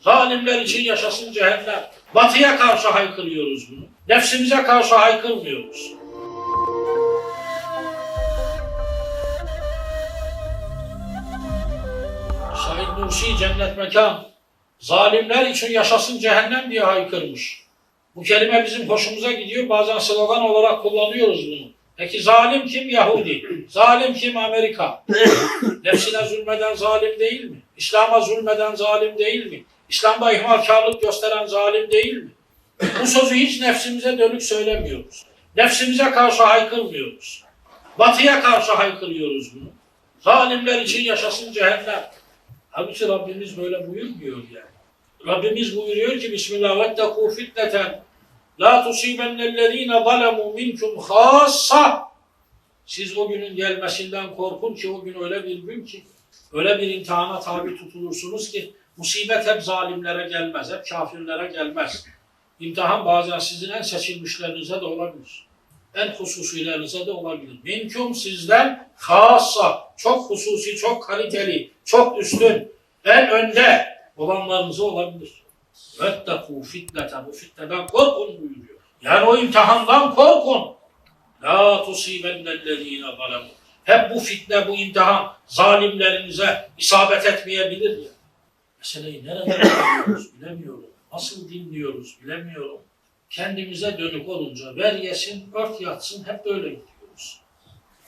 Zalimler için yaşasın cehennem. Batıya karşı haykırıyoruz bunu. Nefsimize karşı haykırmıyoruz. Said Nursi cennet mekan. Zalimler için yaşasın cehennem diye haykırmış. Bu kelime bizim hoşumuza gidiyor. Bazen slogan olarak kullanıyoruz bunu. Peki zalim kim? Yahudi. Zalim kim? Amerika. Nefsine zulmeden zalim değil mi? İslam'a zulmeden zalim değil mi? İslam'da ihmalkarlık gösteren zalim değil mi? Bu sözü hiç nefsimize dönük söylemiyoruz. Nefsimize karşı haykırmıyoruz. Batıya karşı haykırıyoruz bunu. Zalimler için yaşasın cehennem. Halbuki Rabbimiz böyle buyurmuyor yani. Rabbimiz buyuruyor ki Bismillah vettekû fitneten la tusibennellezîne zalemû minkum khâssa siz o günün gelmesinden korkun ki o gün öyle bir gün ki öyle bir imtihana tabi tutulursunuz ki musibet hep zalimlere gelmez, hep kafirlere gelmez. İmtihan bazen sizin en seçilmişlerinize de olabilir. En hususilerinize de olabilir. Minkum sizden hassa, çok hususi, çok kaliteli, çok üstün, en önde olanlarınıza olabilir. Vettekû fitneten, bu fitneden korkun buyuruyor. Yani o imtihandan korkun. La tusibennellezîne zalemû. Hep bu fitne, bu imtihan zalimlerinize isabet etmeyebilir ya. Meseleyi nereden anlıyoruz bilemiyorum. Nasıl dinliyoruz bilemiyorum. Kendimize dönük olunca ver yesin, ört yatsın hep böyle gidiyoruz.